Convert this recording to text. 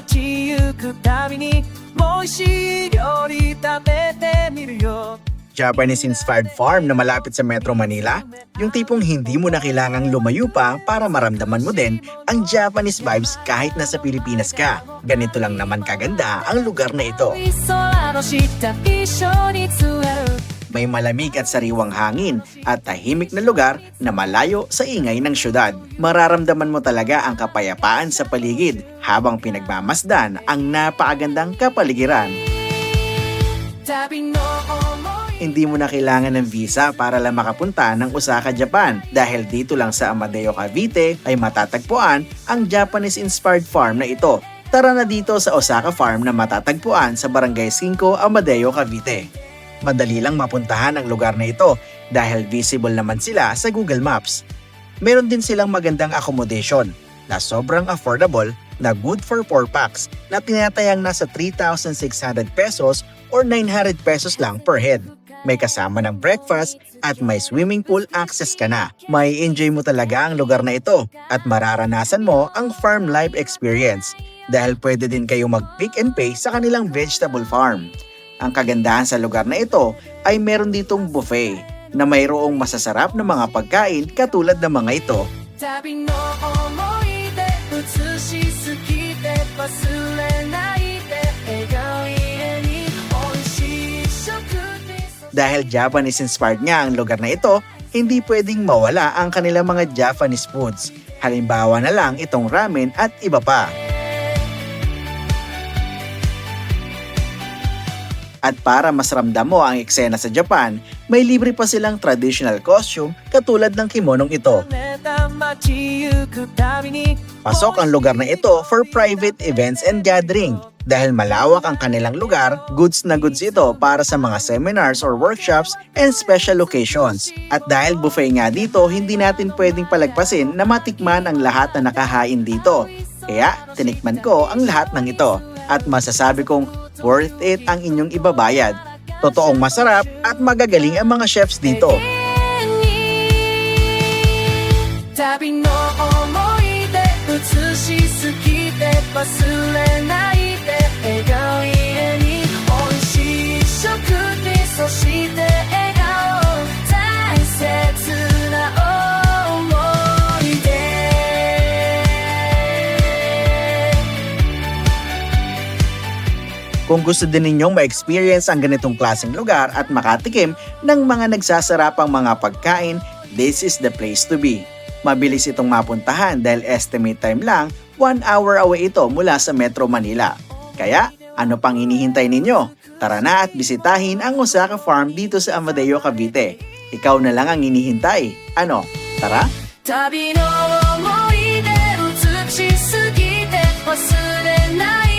街行くたびに美味しい料理食べてみるよ Japanese-inspired farm na malapit sa Metro Manila? Yung tipong hindi mo na kailangang lumayo pa para maramdaman mo din ang Japanese vibes kahit nasa Pilipinas ka. Ganito lang naman kaganda ang lugar na ito. may malamig at sariwang hangin at tahimik na lugar na malayo sa ingay ng syudad. Mararamdaman mo talaga ang kapayapaan sa paligid habang pinagmamasdan ang napakagandang kapaligiran. Hindi mo na kailangan ng visa para lang makapunta ng Osaka, Japan dahil dito lang sa Amadeo Cavite ay matatagpuan ang Japanese-inspired farm na ito. Tara na dito sa Osaka Farm na matatagpuan sa Barangay 5, Amadeo, Cavite. Madali lang mapuntahan ang lugar na ito dahil visible naman sila sa Google Maps. Meron din silang magandang accommodation na sobrang affordable na good for 4 packs na tinatayang nasa 3,600 pesos or 900 pesos lang per head. May kasama ng breakfast at may swimming pool access ka na. May enjoy mo talaga ang lugar na ito at mararanasan mo ang farm life experience dahil pwede din kayo mag-pick and pay sa kanilang vegetable farm. Ang kagandahan sa lugar na ito ay meron ditong buffet na mayroong masasarap na mga pagkain katulad ng mga ito. Dahil Japanese-inspired nga ang lugar na ito, hindi pwedeng mawala ang kanilang mga Japanese foods. Halimbawa na lang itong ramen at iba pa. At para mas ramdam mo ang eksena sa Japan, may libre pa silang traditional costume katulad ng kimonong ito. Pasok ang lugar na ito for private events and gathering. Dahil malawak ang kanilang lugar, goods na goods ito para sa mga seminars or workshops and special locations. At dahil buffet nga dito, hindi natin pwedeng palagpasin na matikman ang lahat na nakahain dito. Kaya tinikman ko ang lahat ng ito at masasabi kong worth it ang inyong ibabayad. Totoong masarap at magagaling ang mga chefs dito. Tabi no omoide, utsushi suki de Kung gusto din ninyong ma-experience ang ganitong klaseng lugar at makatikim ng mga nagsasarapang mga pagkain, this is the place to be. Mabilis itong mapuntahan dahil estimate time lang, 1 hour away ito mula sa Metro Manila. Kaya, ano pang hinihintay ninyo? Tara na at bisitahin ang Osaka Farm dito sa Amadeo, Cavite. Ikaw na lang ang hinihintay. Ano? Tara? Tabi no 忘れない